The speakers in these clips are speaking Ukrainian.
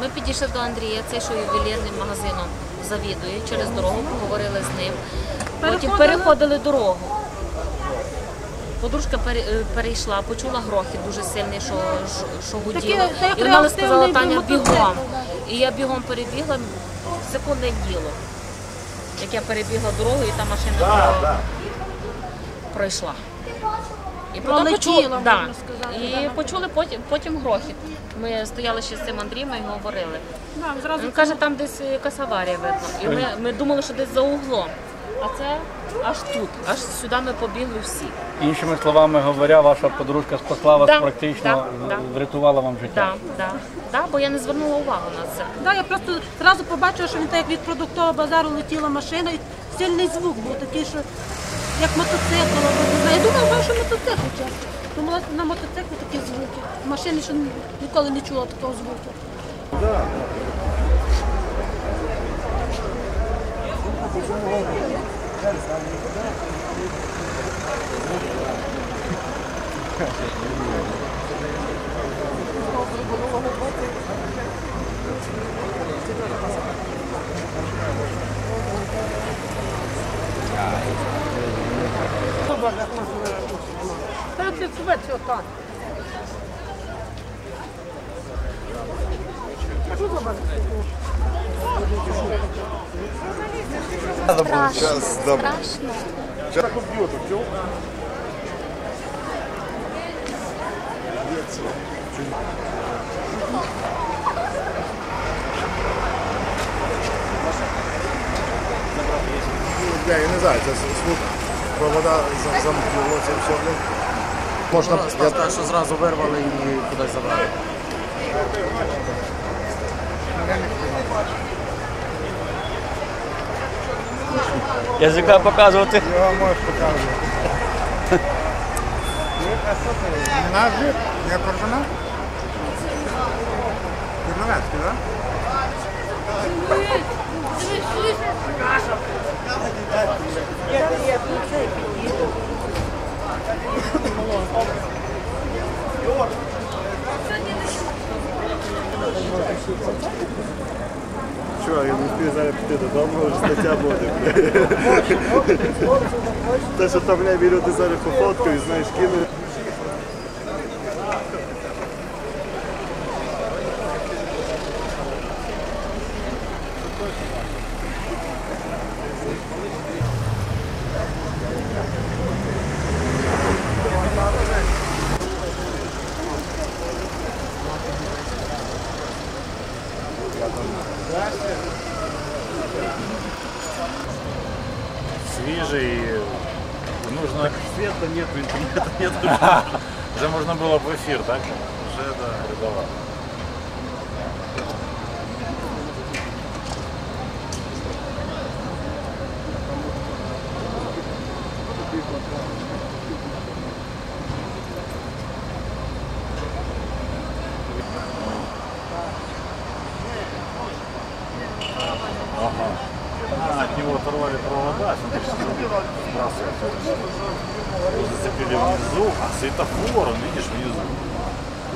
Ми підійшли до Андрія, цей, що ювелірним магазином завідує, через дорогу поговорили з ним. Потім Переходили? дорогу. Подружка е, перейшла, почула грохіт дуже сильний, що, що, гуділо. І вона сказала, Таня, бігом. І я бігом перебігла, секундне діло. Як я перебігла дорогу, і та машина про- пройшла. І потім почули, да. сказати, і да. почули потім, потім грохіт. Ми стояли ще з цим Андрієм і говорили. Да, зразу Він каже, там десь якась аварія видно. І ми, ми думали, що десь за углом. А це аж тут, аж сюди ми побігли всі. Іншими словами говоря, ваша подружка спасла вас Да, практично, да, да. врятувала вам життя. Так, да, да, бо я не звернула увагу на це. Да, я просто зразу побачила, що він так як від продуктового базару летіла машина, і сильний звук був такий, що як мотоцикл. Я думала, що мотоцикл чесно. Думала, на мотоциклі такі звуки. В машині ще ніколи не чула такого звуку. Rübet Gökhan. Надо было сейчас дам. Страшно. Сейчас так убьет, убьет. Я не знаю, це вода замкнулося все. Можна я... так, що зразу вирвали і кудись забрали. Язика показувати. Я вам можеш показувати. Наш жир? Я поржана? Кірловецький, так? Слышь, слышь, слышь. Що, я не встиг зараз піти додому, вже стаття буде. Те, що там бля, люди зараз пофоткають, знаєш, кинуть. Свежий. Нужно... Света нет, интернета нет. Уже можно было в эфир, так? Уже, да, рядовато. А, от него оторвали провода, смотри, сбрасывают. Его зацепили внизу, а светофор, он, видишь, внизу.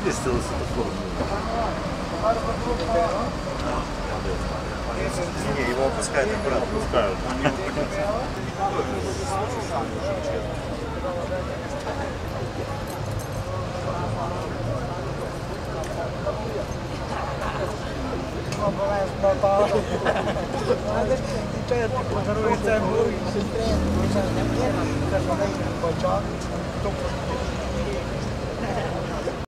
Или сделал светофор внизу. Не, его опускают аккуратно. Пускают. Подарує це, Cioè,